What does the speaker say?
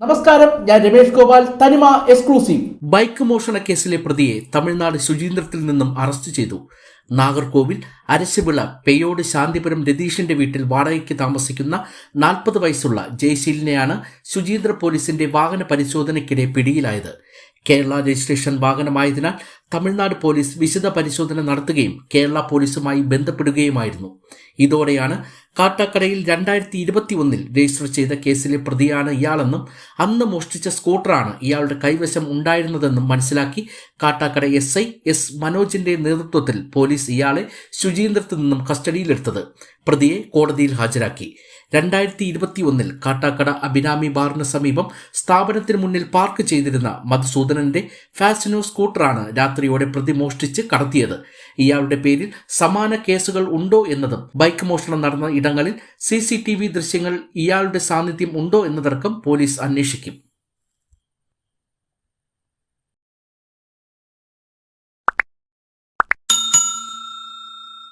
നമസ്കാരം ഞാൻ രമേഷ് ഗോപാൽ തനിമ എക്സ്ക്ലൂസീവ്. ബൈക്ക് മോഷണ കേസിലെ പ്രതിയെ തമിഴ്നാട് ശുചീന്ദ്രത്തിൽ നിന്നും അറസ്റ്റ് ചെയ്തു. നാഗർകോവിൽ അരശിവിള പേയോട് ശാന്തിപുരം രതീഷിന്റെ വീട്ടിൽ വാടകയ്ക്ക് താമസിക്കുന്ന നാൽപ്പത് വയസ്സുള്ള ജയശീലിനെയാണ് ശുചീന്ദ്ര പോലീസിന്റെ വാഹന പരിശോധനയ്ക്കിടെ പിടിയിലായത്. കേരള രജിസ്ട്രേഷൻ വാഹനമായതിനാൽ തമിഴ്നാട് പോലീസ് വിശദ പരിശോധന നടത്തുകയും കേരള പോലീസുമായി ബന്ധപ്പെടുകയുമായിരുന്നു. ഇതോടെയാണ് കാട്ടാക്കടയിൽ രണ്ടായിരത്തി ഇരുപത്തി ഒന്നിൽ രജിസ്റ്റർ ചെയ്ത കേസിലെ പ്രതിയാണ് ഇയാളെന്നും അന്ന് മോഷ്ടിച്ച സ്കൂട്ടറാണ് ഇയാളുടെ കൈവശം ഉണ്ടായിരുന്നതെന്നും മനസ്സിലാക്കി കാട്ടാക്കട എസ് ഐ എസ് മനോജിന്റെ നേതൃത്വത്തിൽ പോലീസ് ഇയാളെ ശുചീന്ദ്രത്തിൽ നിന്നും കസ്റ്റഡിയിലെടുത്തത്. പ്രതിയെ കോടതിയിൽ ഹാജരാക്കി. രണ്ടായിരത്തി ഇരുപത്തി ഒന്നിൽ കാട്ടാക്കട അഭിരാമി ബാറിന് സമീപം സ്ഥാപനത്തിന് മുന്നിൽ പാർക്ക് ചെയ്തിരുന്ന മധുസൂദനന്റെ ഫാസിനോ സ്കൂട്ടറാണ് രാത്രിയോടെ പ്രതി മോഷ്ടിച്ച് കടത്തിയത്. ഇയാളുടെ പേരിൽ സമാന കേസുകൾ ഉണ്ടോ എന്നതും ബൈക്ക് മോഷണം നടന്ന ഇടങ്ങളിൽ സി ദൃശ്യങ്ങൾ ഇയാളുടെ സാന്നിധ്യം ഉണ്ടോ എന്നതടക്കം പോലീസ് അന്വേഷിക്കും.